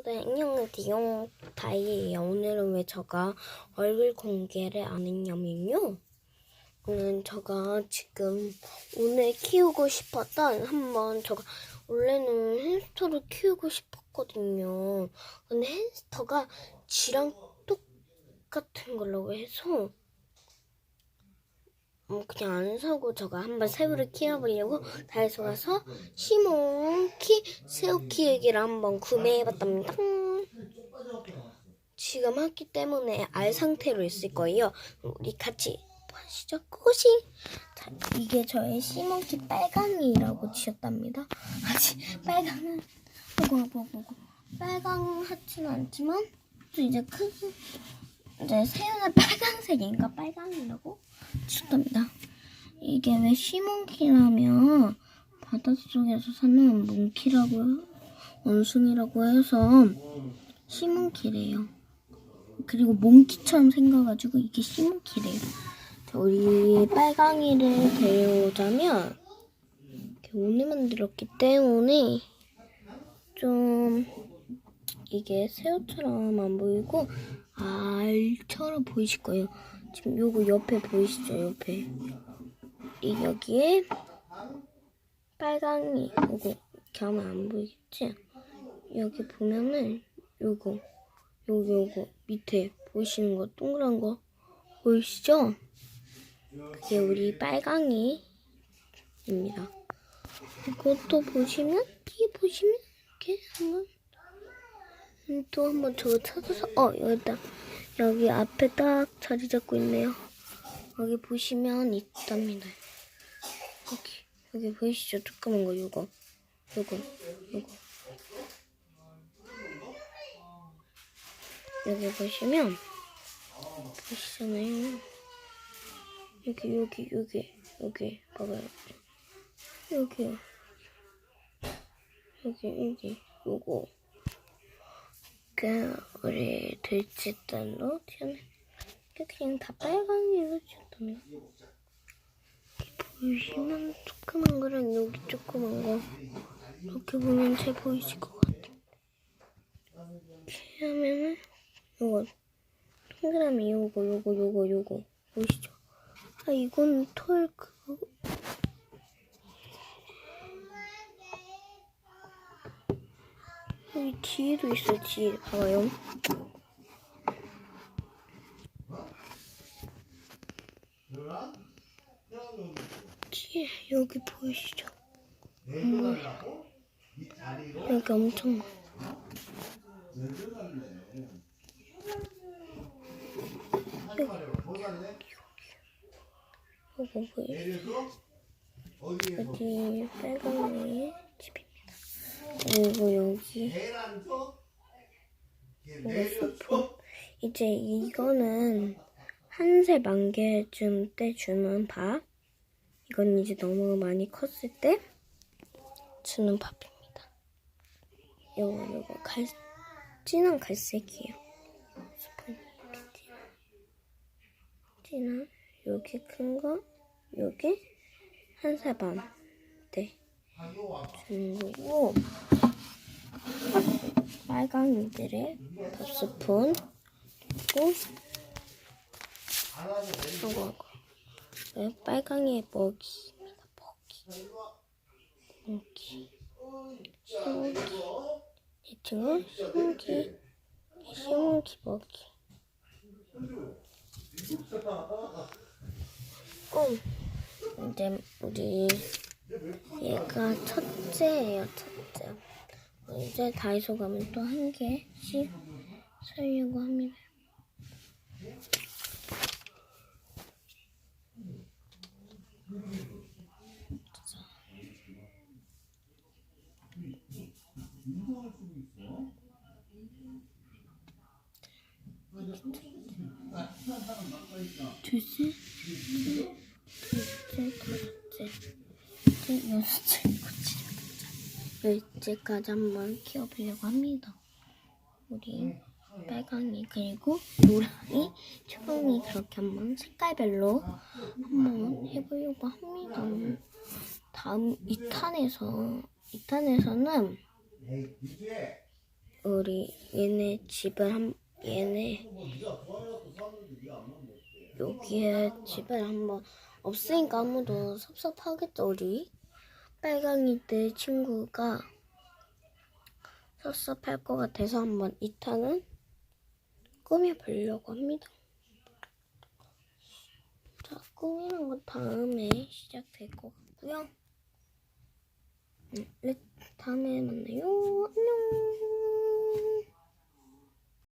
친구들 안녕하세요. 다이예요. 오늘은 왜 제가 얼굴 공개를 안 했냐면요. 오늘 제가 지금 오늘 키우고 싶었던 한번 제가 원래는 햄스터를 키우고 싶었거든요. 근데 햄스터가 쥐랑 똑같은 걸로 해서 음, 그냥 안 사고 제가 한번 새우를 키워보려고 다이소 가서 시몬키 새우 키우기를 한번 구매해봤답니다. 지금 했기 때문에 알 상태로 있을 거예요. 우리 같이 보시죠. 꼬시. 자, 이게 저의 시몬키 빨강이라고 지었답니다. 아직 빨강은 보고 보고 보고 빨강 하지는 않지만 또 이제 큰 이제 새우는 빨강색인가 빨강이라고 지었답니다. 이게 왜 시몬키라면 바닷속에서 사는 몽키라고 원숭이라고 해서 시몬키래요. 그리고 몽키처럼 생겨가지고 이게 시몬키래요. 자, 우리 빨강이를 데려오자면 이렇게 오늘 만들었기 때문에 좀 이게 새우처럼 안 보이고 알처럼 보이실 거예요. 지금 요거 옆에 보이시죠? 옆에 이 여기에 빨강이 요거 이렇게 하면 안 보이겠지? 여기 보면은 요거 요거 요거 밑에 보이시는 거 동그란 거 보이시죠? 그게 우리 빨강이입니다. 이것도 보시면 뒤에 보시면 이렇게 한번 음, 또 한번 저거 찾아서 어 여기다 여기 앞에 딱 자리 잡고 있네요. 여기 보시면 있답니다. 여기 여기 보이시죠? 조그만 거 요거 요거 요거 여기 보시면 보시잖아요. 여기 여기 여기 여기 봐봐요. 여기 여기 여기 요거 그 우리 들쥐딸로 튀어내 그냥 다 빨강이로 튀었답니다. 보시면 조그만 거랑 여기 조그만 거 이렇게 보면 잘 보이실 것 같아요. 이렇게 하면은 요거 동그라미 요거 요거 요거 요거 보이시죠? 아 이건 털 그거 여기 뒤에도 있어 뒤에 봐봐요. 뒤에 여기 보이시죠? 음, 여기 엄청 많아. 여기 보이시죠? 여기 빨강이의 집입니다. 그리고 여기 이거 소품. 이제 이거는 한살 만개쯤 때 주는 밥. 이건 이제 너무 많이 컸을 때 주는 밥입니다. 요거 요거 갈 진한 갈색이에요. 스푼 진한 여기 큰 거, 여기 한살 반. 네. 거고 빨강이들의 밥 스푼 그리고 하고 하고 네, 빨강이의 먹이입니다. 먹이. 먹이. 시몬기. 이 친구 시몬기. 시몬기 먹이. 어, 이제 우리 얘가 첫째예요, 첫째. 어, 이제 다이소 가면 또 한 개씩 사려고 합니다. 둘째, 둘째, 둘째, 일곱째, 열째까지 한번 키워보려고 합니다. 우리 빨강이 그리고 노랑이, 초롱이 그렇게 한번 색깔별로 한번 해보려고 합니다. 다음 2탄에서 2탄에서는 우리 얘네 집을 한 얘네 여기에 집을 한번 없으니까 아무도 섭섭하겠죠 우리 빨강이 내 친구가 섭섭할 것 같아서 한번 2탄은 꾸며보려고 합니다. 자, 꾸미는 건 다음에 시작될 것 같고요. 음, 네, 다음에 만나요. 안녕.